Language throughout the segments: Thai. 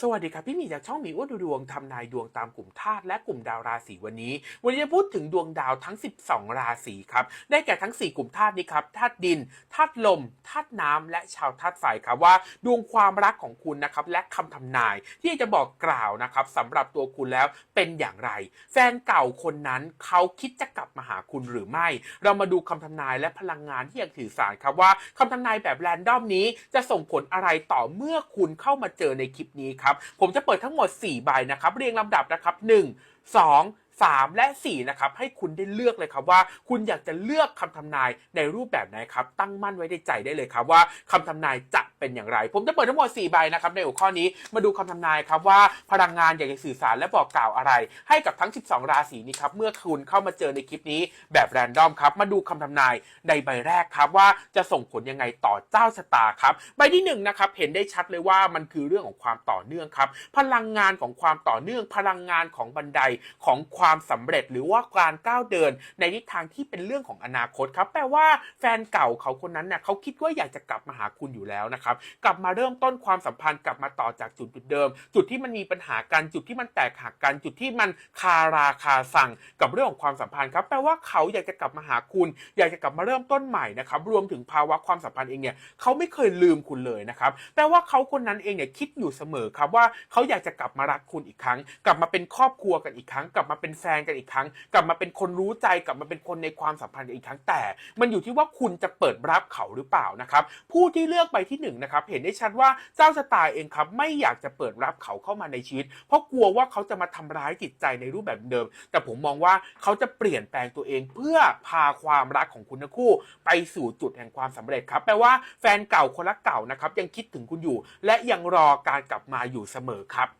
สวัสดีครับพี่หมีจากช่องหมีอ้วนดูดวงทำนายดวงตามกลุ่มธาตุและกลุ่มดาวราศีวันนี้ วันนี้จะพูดถึงดวงดาวทั้ง 12 ราศีครับได้แก่ทั้ง 4 กลุ่มธาตุนี้ครับธาตุดินธาตุลมธาตุน้ำและชาวธาตุไฟครับว่า ดวงความรักของคุณนะครับและคำทำนายที่จะบอกกล่าวนะครับสำหรับตัวคุณแล้วเป็นอย่างไร แฟนเก่าคนนั้นเขาคิดจะกลับมาหาคุณหรือไม่ เรามาดูคำทำนายและพลังงานที่ยากสื่อสารครับว่าคำทำนายแบบแรนดอมนี้จะส่งผลอะไรต่อเมื่อคุณเข้ามาเจอในคลิปนี้ครับผมจะเปิดทั้งหมด 4 ใบนะครับเรียงลำดับนะครับ 1 2 3 และ 4 นะครับ ให้คุณได้เลือกเลยครับว่า คุณอยากจะเลือกคำทำนายในรูปแบบไหนครับ ตั้งมั่นไว้ในใจได้เลยครับว่าคำทำนายจะเป็นอย่างไร ผมจะเปิดทั้งหมด 4 ใบนะครับ ในหัวข้อนี้มาดูคำทำนายครับว่าพลังงานอยากจะสื่อสารและบอกกล่าวอะไร ให้กับทั้ง 12 ราศีนี้ครับ เมื่อคุณเข้ามาเจอในคลิปนี้แบบแรนดอมครับ มาดูคำทำนายในใบแรกครับว่าจะส่งผลยังไงต่อเจ้าชะตาครับ ใบที่หนึ่งนะครับเห็นได้ชัดเลยว่ามันคือเรื่องของความต่อเนื่องครับ พลังงานของความต่อเนื่อง พลังงานของบันไดของความความสำเร็จหรือว่าการก้าวเดินในทิศทางที่เป็นเรื่องของอนาคตครับแปลว่าแฟนเก่าเขาคนนั้นเนี่ยเขาคิดว่าอยากจะกลับมาหาคุณอยู่แล้วนะครับกลับมาเริ่มต้นความสัมพันธ์กลับมาต่อจากจุดจุดเดิม จุดที่มันมีปัญหากันจุดที่มันแตกหักกันจุดที่มันคาราคาสั่งกับเรื่องของความสัมพันธ์ครับแปลว่าเขาอยากจะกลับมาหาคุณ อยากจะกลับมาเริ่มต้นใหม่นะครับรวมถึงภาวะความสัมพันธ์เองเนี่ยเขาไม่เคยลืมคุณเลยนะครับแปลว่าเขาคนนั้นเองเนี่ยคิดอยู่เสมอครับว่าเขาอยากจะกลับมารักคุณอีกครั้ง กลับมาเป็นครอบครัวกันอีกครั้ง กลับมาเป็นแฟนกันอีกครั้ง กลับมาเป็นคนรู้ใจกลับมาเป็นคนในความสัมพันธ์กันอีกครั้งแต่ มันอยู่ที่ว่าคุณจะเปิดรับเขาหรือเปล่านะครับผู้ที่เลือกไปที่หนึ่งนะครับเห็นได้ชัดว่าเจ้าสไตาร์เองครับไม่อยากจะเปิดรับเขาเข้ามาในชีวิต เพราะกลัวว่าเขาจะมาทำร้ายจิตใจในรูปแบบเดิม แต่ผมมองว่าเขาจะเปลี่ยนแปลงตัวเองเพื่อพาความรักของคุณทั้งคู่ ไปสู่จุดแห่งความสำเร็จครับแปลว่าแฟนเก่าคนรักเก่านะครับยังคิดถึงคุณอยู่ และยังรอการกลับมาอยู่เสมอครับ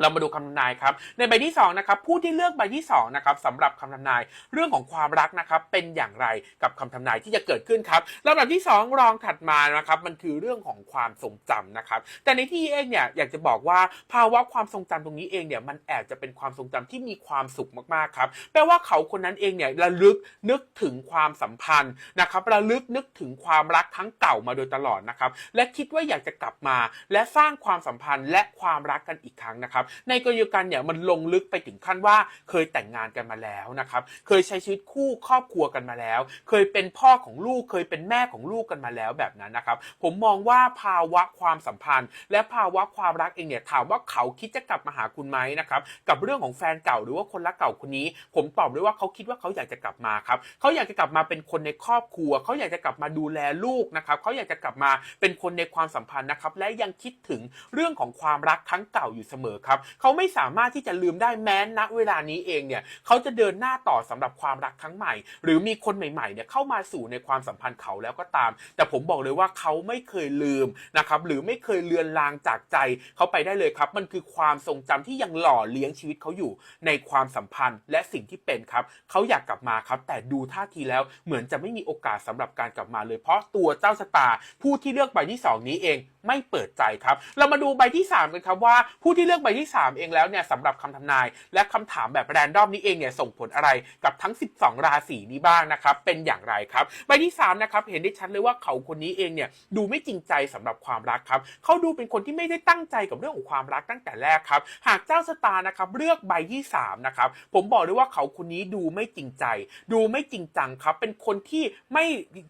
เรามาดูคำทำนายครับ ในใบที่2นะครับผู้ที่เลือกใบที่2นะครับสำหรับคำทำนายเรื่องของความรักนะครับเป็นอย่างไรกับคำทำนายที่จะเกิดขึ้นครับลำดับที่ 2 รองถัดมานะครับมันคือเรื่องของความทรงจำนะครับ แต่ในที่เองเนี่ยอยากจะบอกว่าภาวะความทรงจำตรงนี้เองเนี่ยมันแอบจะเป็นความทรงจำที่มีความสุขมากๆครับแปลว่าเขาคนนั้นเองเนี่ยระลึกนึกถึงความสัมพันธ์นะครับระลึกนึกถึงความรักทั้งเก่ามาโดยตลอดนะครับและคิดว่าอยากจะกลับมาและสร้างความสัมพันธ์และความรักกันอีกครั้งนะครับในกรณีเดียกันเนี่ยมันลงลึกไปถึงขั้นว่าเคยแต่งงานกันมาแล้วนะครับ เคยใช้ชีวิตคู่ครอบครัวกันมาแล้ว เคยเป็นพ่อของลูก เคยเป็นแม่ของลูกกันมาแล้วแบบนั้นนะครับ ผมมองว่าภาวะความสัมพันธ์ และภาวะความรักเองเนี่ยถามว่าเขาคิดจะกลับมาหาคุณไหมนะครับ กับเรื่องของแฟนเก่าหรือว่าคนรักเก่าคนนี้ ผมตอบเลยว่าเขาคิดว่าเขาอยากจะกลับมาครับ เขาอยากจะกลับมาเป็นคนในครอบครัว เขาอยากจะกลับมาดูแลลูกนะครับ เขาอยากจะกลับมาเป็นคนในความสัมพันธ์นะครับ และยังคิดถึงเรื่องของความรักครั้งเก่าอยู่เสมอครับเขาไม่สามารถที่จะลืมได้แม้ณเวลานี้เองเนี่ยเขาจะเดินหน้าต่อสำหรับความรักครั้งใหม่ หรือมีคนใหม่ๆเนี่ยเข้ามาสู่ในความสัมพันธ์เขาแล้วก็ตาม แต่ผมบอกเลยว่าเขาไม่เคยลืมนะครับหรือไม่เคยเลือนลางจากใจเขาไปได้เลยครับมันคือความทรงจำที่ยังหล่อเลี้ยงชีวิตเขาอยู่ในความสัมพันธ์และสิ่งที่เป็นครับเขาอยากกลับมาครับ แต่ดูท่าทีแล้วเหมือนจะไม่มีโอกาสสำหรับการกลับมาเลย เพราะตัวเจ้าชะตาผู้ที่เลือกใบที่สองนี้เองไม่เปิดใจครับ เรามาดูใบที่สามกันครับว่าผู้ที่เลือกใบที่สามเองแล้วเนี่ยสำหรับคำทำนาย และคำถามแบบแรนดอมนี้เองเนี่ยส่งผลอะไรกับทั้ง 12 ราศีนี้บ้างนะครับ เป็นอย่างไรครับใบที่3นะครับเห็นได้ชัดเลยว่าเขาคนนี้เองเนี่ยดูไม่จริงใจสำหรับความรักครับเขาดูเป็นคนที่ไม่ได้ตั้งใจกับเรื่องของความรักตั้งแต่แรกครับ หากเจ้าสตาร์นะครับเลือกใบที่3นะครับผมบอกเลยว่าเขาคนนี้ดูไม่จริงใจ ดูไม่จริงจังครับ เป็นคนที่ไม่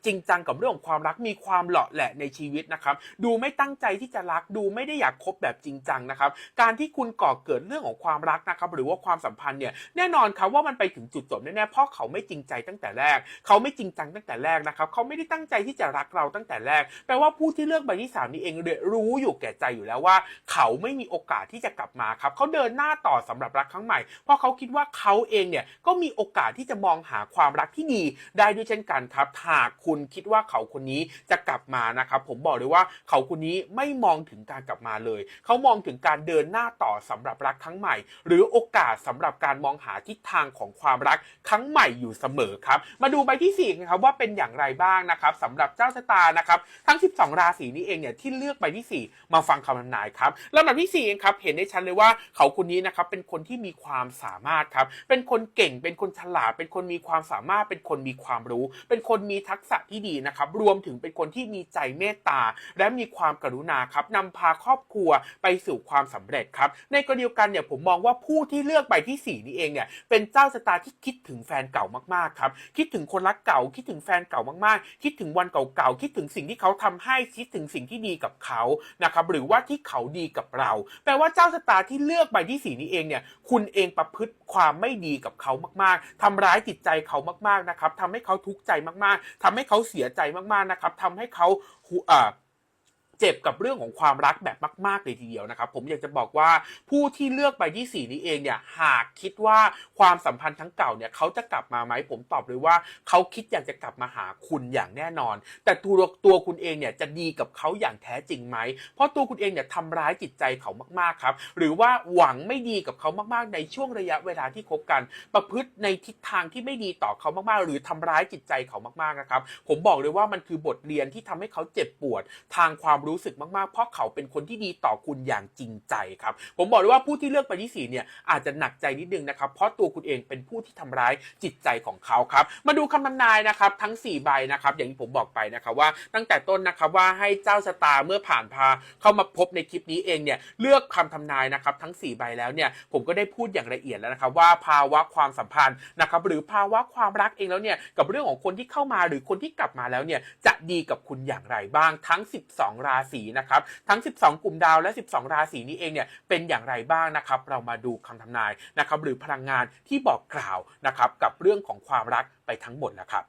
จริงจังกับเรื่องของความรักมีความเหลาะแหละในชีวิตนะครับ ดูไม่ตั้งใจที่จะรักดูไม่ได้อยากคบแบบจริงจังนะครับ การที่คุณก่อเกิดเรื่องของความรักนะครับหรือว่าความสัมพันธ์เนี่ยแน่นอนครับว่ามันไปถึงจุดจบแน่ๆเพราะเขาไม่จริงใจตั้งแต่แรก เขาไม่จริงจังตั้งแต่แรกนะครับเขาไม่ได้ตั้งใจที่จะรักเราตั้งแต่แรกแปลว่าผู้ที่เลือกใบที่สามนี้เองรู้อยู่แก่ใจอยู่แล้วว่า เขาไม่มีโอกาสที่จะกลับมาครับเขาเดินหน้าต่อสำหรับรักครั้งใหม่ เพราะเขาคิดว่าเขาเองเนี่ยก็มีโอกาสที่จะมองหาความรักที่ดีได้ด้วยเช่นกันครับหากคุณคิดว่าเขาคนนี้จะกลับมานะครับผมบอกเลยว่าเขาคนนี้ไม่มองถึงการกลับมาเลย เขามองถึงการเดินหน้าต่อสำหรับรักครั้งใหม่ หรือโอกาสสำหรับการมองหาทิศทางของความรักครั้งใหม่อยู่เสมอครับมาดูใบที่4กันครับว่าเป็นอย่างไรบ้างนะครับสำหรับเจ้าชะตานะครับทั้ง 12 ราศีนี้เองเนี่ยที่เลือกใบที่ 4 มาฟังคำทำนายครับลำดับที่4เองครับเห็นได้ชัดเลยว่าเขาคนนี้นะครับเป็นคนที่มีความสามารถครับเป็นคนเก่งเป็นคนฉลาด เป็นคนมีความสามารถ เป็นคนมีความรู้ เป็นคนมีทักษะที่ดีนะครับรวมถึงเป็นคนที่มีใจเมตตา และมีความกรุณาครับนำพาครอบครัวไปสู่ความสำเร็จครับในกรณีเดียวกันเนี่ยผมมองว่าผู้ที่เลือกใบที่สี่นี้เองเนี่ยเป็นเจ้าชะตาร์ที่คิดถึงแฟนเก่ามากๆครับคิดถึงคนรักเก่าคิดถึงแฟนเก่ามากๆ คิดถึงวันเก่าๆคิดถึงสิ่งที่เขาทำให้คิดถึงสิ่งที่ดีกับเขานะครับหรือว่าที่เขาดีกับเราแปลว่าเจ้าชะตาร์ที่เลือกใบที่สี่นี้เองเนี่ยคุณเองประพฤติความไม่ดีกับเขามากๆทำร้ายจิตใจเขามากๆนะครับทำให้เขาทุกข์ใจมากๆทำให้เขาเสียใจมากๆนะครับทำให้เขาหุอ่า เจ็บกับเรื่องของความรักแบบมากๆเลยทีเดียวนะครับ ผมอยากจะบอกว่าผู้ที่เลือกใบที่สี่นี้เองเนี่ยหากคิดว่าความสัมพันธ์ทั้งเก่าเนี่ยเขาจะกลับมาไหมผมตอบเลยว่าเขาคิดอยากจะกลับมาหาคุณอย่างแน่นอน แต่ตัวตัวคุณเองเนี่ยจะดีกับเขาอย่างแท้จริงไหมเพราะตัวคุณเองเนี่ยทำร้ายจิตใจเขามากๆครับ หรือว่าหวังไม่ดีกับเขามากๆ ในช่วงระยะเวลาที่คบกัน ประพฤติในทิศทางที่ไม่ดีต่อเขามากๆ หรือทำร้ายจิตใจเขามากๆนะครับ ผมบอกเลยว่ามันคือบทเรียนที่ทำให้เขาเจ็บปวดทางความรู้สึกมากๆ เพราะเขาเป็นคนที่ดีต่อคุณอย่างจริงใจครับ ผมบอกเลยว่าผู้ที่เลือกไปที่สี่เนี่ยอาจจะหนักใจนิดนึงนะครับ เพราะตัวคุณเองเป็นผู้ที่ทำร้ายจิตใจของเขาครับ มาดูคำทำนายนะครับทั้ง 4 ใบนะครับ อย่างที่ผมบอกไปนะครับว่าตั้งแต่ต้นนะครับว่าให้เจ้าชะตาเมื่อผ่านพาเข้ามาพบในคลิปนี้เองเนี่ยเลือกคำทำนายนะครับทั้ง 4 ใบแล้วเนี่ยผมก็ได้พูดอย่างละเอียดแล้วนะครับว่าภาวะความสัมพันธ์นะครับหรือภาวะความรักเองแล้วเนี่ยกับเรื่องของคนที่เข้ามาหรือคนที่กลับมาแล้วเนี่ยจะดีกับคุณอย่างไรบ้างทั้ง 12 ราศีนะครับทั้ง 12 กลุ่มดาวและ 12 ราศีนี้เองเนี่ยเป็นอย่างไรบ้างนะครับเรามาดูคำทำนายนะครับหรือพลังงานที่บอกกล่าวนะครับกับเรื่องของความรักไปทั้งหมดนะครับ